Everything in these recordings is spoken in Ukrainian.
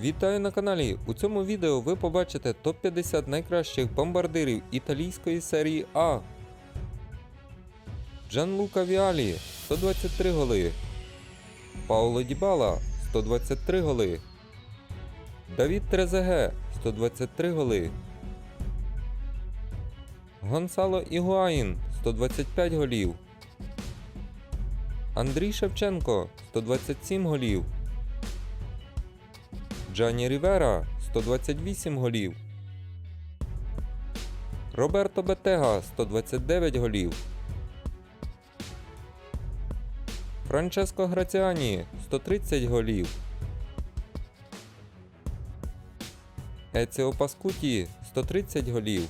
Вітаю на каналі! У цьому відео ви побачите топ-50 найкращих бомбардирів італійської серії А. Джанлука Віалі 123 голи. Пауло Дібала 123 голи. Давід Трезеге 123 голи. Гонсало Ігуаїн 125 голів. Андрій Шевченко 127 голів. Джані Рівера 128 голів. Роберто Бетега 129 голів. Франческо Граціані 130 голів. Еціо Паскуті 130 голів.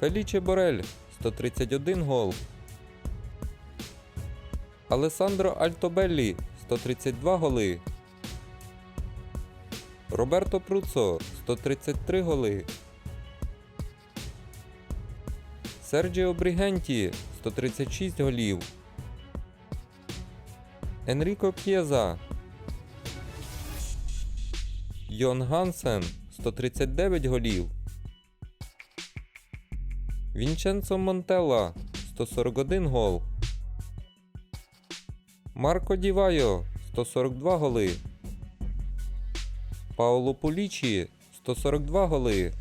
Феліче Борель 131 гол. Алесандро Альтобеллі 132 голи. Роберто Пруцо 133 голи. Серджіо Брігенті 136 голів. Енріко К'єза. Йон Гансен 139 голів. Вінченцо Монтелла 141 гол. Марко Дівайо 142 голи. Пауло Пулічі 142 голи.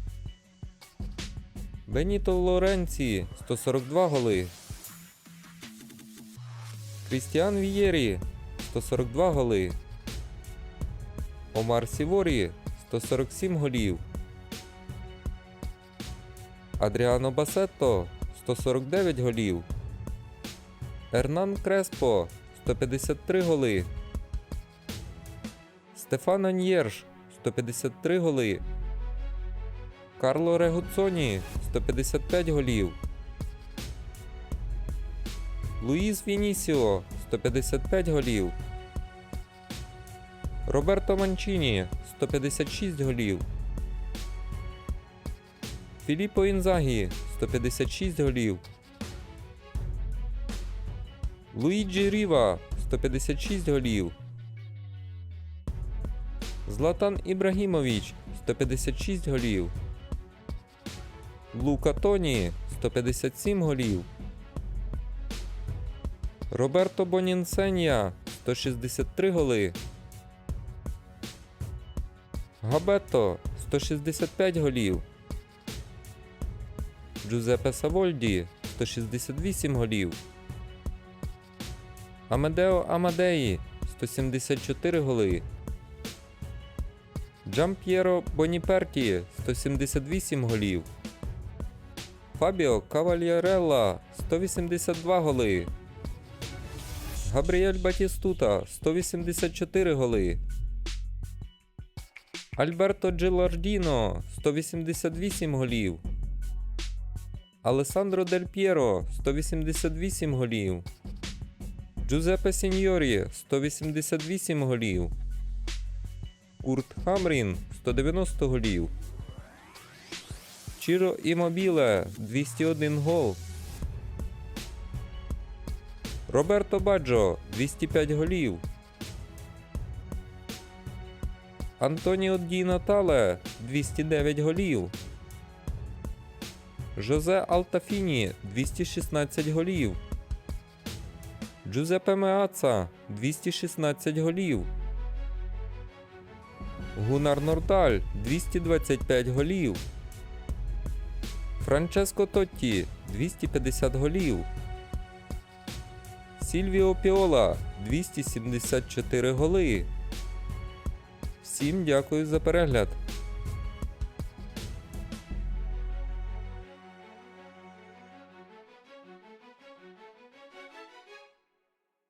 Беніто Лоренці 142 голи. Крістіан Вієрі 142 голи. Омар Сіворі 147 голів. Адріано Басетто 149 голів. Ернан Креспо 153 голи. Стефано Ньєрш 153 голи. Карло Регуцоні 155 голів. Луїс Вінісіо 155 голів. Роберто Манчіні 156 голів. Філіппо Інзагі 156 голів. Луїджі Ріва 156 голів. Златан Ібрагімович 156 голів. Лука Тоні 157 голів. Роберто Бонінсенія 163 голи. Габетто 165 голів. Джузепе Савольді 168 голів. Амедео Амадеї 174 голи. Джамп'єро Боніперті 178 голів. Фабіо Кавальярелла 182 голи. Габріель Батістута 184 голи. Альберто Джилардіно 188 голів. Алесандро Дель П'єро 188 голів. Джузеппе Сіньорі 188 голів. Курт Хамрін 190 голів. Чіро Імобіле 201 гол. Роберто Баджо 205 голів. Антоніо Ді Натале 209 голів. Жозе Алтафіні 216 голів. Джузеппе Меаца 216 голів. Гунар Нордаль 225 голів. Франческо Тотті 250 голів. Сільвіо Піола 274 голи. Всім дякую за перегляд.